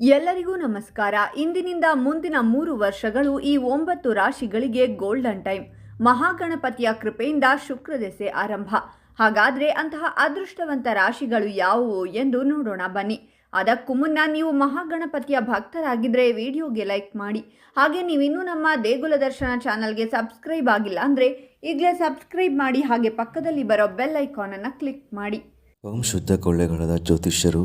ಎಲ್ಲರಿಗೂ ನಮಸ್ಕಾರ. ಇಂದಿನಿಂದ ಮುಂದಿನ ಮೂರು ವರ್ಷಗಳು ಈ ಒಂಬತ್ತು ರಾಶಿಗಳಿಗೆ ಗೋಲ್ಡನ್ ಟೈಮ್ ಮಹಾಗಣಪತಿಯ ಕೃಪೆಯಿಂದ ಶುಕ್ರದೆಸೆ ಆರಂಭ. ಹಾಗಾದ್ರೆ ಅಂತಹ ಅದೃಷ್ಟವಂತ ರಾಶಿಗಳು ಯಾವುವು ಎಂದು ನೋಡೋಣ ಬನ್ನಿ. ಅದಕ್ಕೂ ಮುನ್ನ ನೀವು ಮಹಾಗಣಪತಿಯ ಭಕ್ತರಾಗಿದ್ದರೆ ವಿಡಿಯೋಗೆ ಲೈಕ್ ಮಾಡಿ. ಹಾಗೆ ನೀವಿನ್ನೂ ನಮ್ಮ ದೇಗುಲ ದರ್ಶನ ಚಾನಲ್ಗೆ ಸಬ್ಸ್ಕ್ರೈಬ್ ಆಗಿಲ್ಲ ಅಂದರೆ ಈಗಲೇ ಸಬ್ಸ್ಕ್ರೈಬ್ ಮಾಡಿ ಹಾಗೆ ಪಕ್ಕದಲ್ಲಿ ಬರೋ ಬೆಲ್ ಐಕಾನನ್ನು ಕ್ಲಿಕ್ ಮಾಡಿ. ಓಂ ಶುದ್ಧ ಕೊಳ್ಳೆಗಳದ ಜ್ಯೋತಿಷ್ಯರು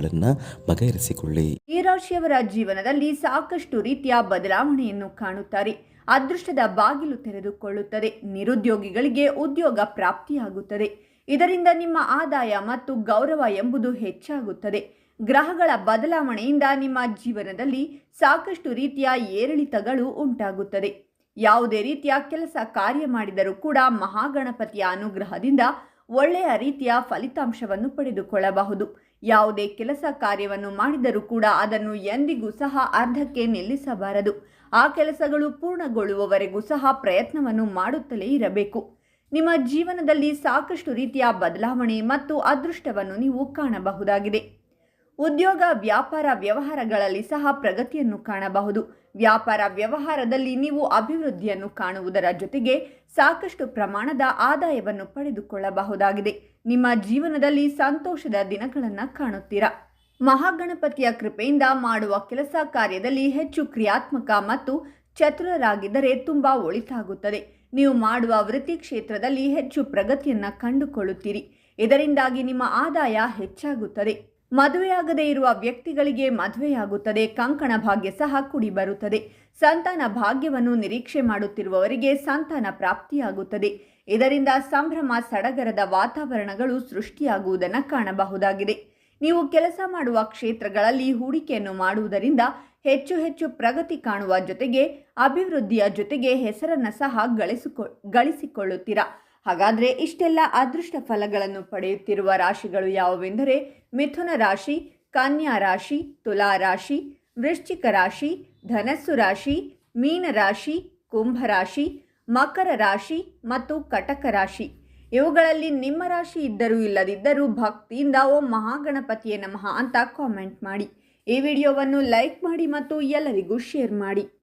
ಸಮಸ್ಯೆಗಳನ್ನು ಬಗೆಹರಿಸಿಕೊಳ್ಳಿ. ಈ ರಾಶಿಯವರ ಜೀವನದಲ್ಲಿ ಸಾಕಷ್ಟು ರೀತಿಯ ಬದಲಾವಣೆಯನ್ನು ಕಾಣುತ್ತಾರೆ. ಅದೃಷ್ಟದ ಬಾಗಿಲು ತೆರೆದುಕೊಳ್ಳುತ್ತದೆ. ನಿರುದ್ಯೋಗಿಗಳಿಗೆ ಉದ್ಯೋಗ ಪ್ರಾಪ್ತಿಯಾಗುತ್ತದೆ. ಇದರಿಂದ ನಿಮ್ಮ ಆದಾಯ ಮತ್ತು ಗೌರವ ಎಂಬುದು ಹೆಚ್ಚಾಗುತ್ತದೆ. ಗ್ರಹಗಳ ಬದಲಾವಣೆಯಿಂದ ನಿಮ್ಮ ಜೀವನದಲ್ಲಿ ಸಾಕಷ್ಟು ರೀತಿಯ ಏರಿಳಿತಗಳು ಉಂಟಾಗುತ್ತದೆ. ಯಾವುದೇ ರೀತಿಯ ಕೆಲಸ ಕಾರ್ಯ ಮಾಡಿದರೂ ಕೂಡ ಮಹಾಗಣಪತಿಯ ಅನುಗ್ರಹದಿಂದ ಒಳ್ಳೆಯ ರೀತಿಯ ಫಲಿತಾಂಶವನ್ನು ಪಡೆದುಕೊಳ್ಳಬಹುದು. ಯಾವುದೇ ಕೆಲಸ ಕಾರ್ಯವನ್ನು ಮಾಡಿದರೂ ಕೂಡ ಅದನ್ನು ಎಂದಿಗೂ ಸಹ ಅರ್ಧಕ್ಕೆ ನಿಲ್ಲಿಸಬಾರದು. ಆ ಕೆಲಸಗಳು ಪೂರ್ಣಗೊಳ್ಳುವವರೆಗೂ ಸಹ ಪ್ರಯತ್ನವನ್ನು ಮಾಡುತ್ತಲೇ ಇರಬೇಕು. ನಿಮ್ಮ ಜೀವನದಲ್ಲಿ ಸಾಕಷ್ಟು ರೀತಿಯ ಬದಲಾವಣೆ ಮತ್ತು ಅದೃಷ್ಟವನ್ನು ನೀವು ಕಾಣಬಹುದಾಗಿದೆ. ಉದ್ಯೋಗ, ವ್ಯಾಪಾರ, ವ್ಯವಹಾರಗಳಲ್ಲಿ ಸಹ ಪ್ರಗತಿಯನ್ನು ಕಾಣಬಹುದು. ವ್ಯಾಪಾರ ವ್ಯವಹಾರದಲ್ಲಿ ನೀವು ಅಭಿವೃದ್ಧಿಯನ್ನು ಕಾಣುವುದರ ಜೊತೆಗೆ ಸಾಕಷ್ಟು ಪ್ರಮಾಣದ ಆದಾಯವನ್ನು ಪಡೆದುಕೊಳ್ಳಬಹುದಾಗಿದೆ. ನಿಮ್ಮ ಜೀವನದಲ್ಲಿ ಸಂತೋಷದ ದಿನಗಳನ್ನು ಕಾಣುತ್ತೀರಾ? ಮಹಾಗಣಪತಿಯ ಕೃಪೆಯಿಂದ ಮಾಡುವ ಕೆಲಸ ಕಾರ್ಯದಲ್ಲಿ ಹೆಚ್ಚು ಕ್ರಿಯಾತ್ಮಕ ಮತ್ತು ಚತುರರಾಗಿದ್ದರೆ ತುಂಬ ಒಳಿತಾಗುತ್ತದೆ. ನೀವು ಮಾಡುವ ವೃತ್ತಿ ಕ್ಷೇತ್ರದಲ್ಲಿ ಹೆಚ್ಚು ಪ್ರಗತಿಯನ್ನು ಕಂಡುಕೊಳ್ಳುತ್ತೀರಿ. ಇದರಿಂದಾಗಿ ನಿಮ್ಮ ಆದಾಯ ಹೆಚ್ಚಾಗುತ್ತದೆ. ಮದುವೆಯಾಗದೇ ಇರುವ ವ್ಯಕ್ತಿಗಳಿಗೆ ಮದುವೆಯಾಗುತ್ತದೆ, ಕಂಕಣ ಭಾಗ್ಯ ಸಹ ಕುಡಿಬರುತ್ತದೆ. ಸಂತಾನ ಭಾಗ್ಯವನ್ನು ನಿರೀಕ್ಷೆ ಮಾಡುತ್ತಿರುವವರಿಗೆ ಸಂತಾನ ಪ್ರಾಪ್ತಿಯಾಗುತ್ತದೆ. ಇದರಿಂದ ಸಂಭ್ರಮ, ಸಡಗರದ ವಾತಾವರಣಗಳು ಸೃಷ್ಟಿಯಾಗುವುದನ್ನು ಕಾಣಬಹುದಾಗಿದೆ. ನೀವು ಕೆಲಸ ಮಾಡುವ ಕ್ಷೇತ್ರಗಳಲ್ಲಿ ಹೂಡಿಕೆಯನ್ನು ಮಾಡುವುದರಿಂದ ಹೆಚ್ಚು ಹೆಚ್ಚು ಪ್ರಗತಿ ಕಾಣುವ ಜೊತೆಗೆ, ಅಭಿವೃದ್ಧಿಯ ಜೊತೆಗೆ ಹೆಸರನ್ನು ಸಹ ಗಳಿಸಿಕೊ, ಗಳಿಸಿಕೊಳ್ಳುತ್ತೀರಾ? ಹಾಗಾದರೆ ಇಷ್ಟೆಲ್ಲ ಅದೃಷ್ಟ ಫಲಗಳನ್ನು ಪಡೆಯುತ್ತಿರುವ ರಾಶಿಗಳು ಯಾವುವೆಂದರೆ ಮಿಥುನ ರಾಶಿ, ಕನ್ಯಾ ರಾಶಿ, ತುಲಾ ರಾಶಿ, ವೃಶ್ಚಿಕ ರಾಶಿ, ಧನಸ್ಸು ರಾಶಿ, ಮೀನ ರಾಶಿ, ಕುಂಭ ರಾಶಿ, ಮಕರ ರಾಶಿ ಮತ್ತು ಕಟಕ ರಾಶಿ. ಇವುಗಳಲ್ಲಿ ನಿಮ್ಮ ರಾಶಿ ಇದ್ದರೂ ಇಲ್ಲದಿದ್ದರೂ ಭಕ್ತಿಯಿಂದ ಓಂ ಮಹಾಗಣಪತಿಯ ನಮಃ ಅಂತ ಕಾಮೆಂಟ್ ಮಾಡಿ. ಈ ವಿಡಿಯೋವನ್ನು ಲೈಕ್ ಮಾಡಿ ಮತ್ತು ಎಲ್ಲರಿಗೂ ಶೇರ್ ಮಾಡಿ.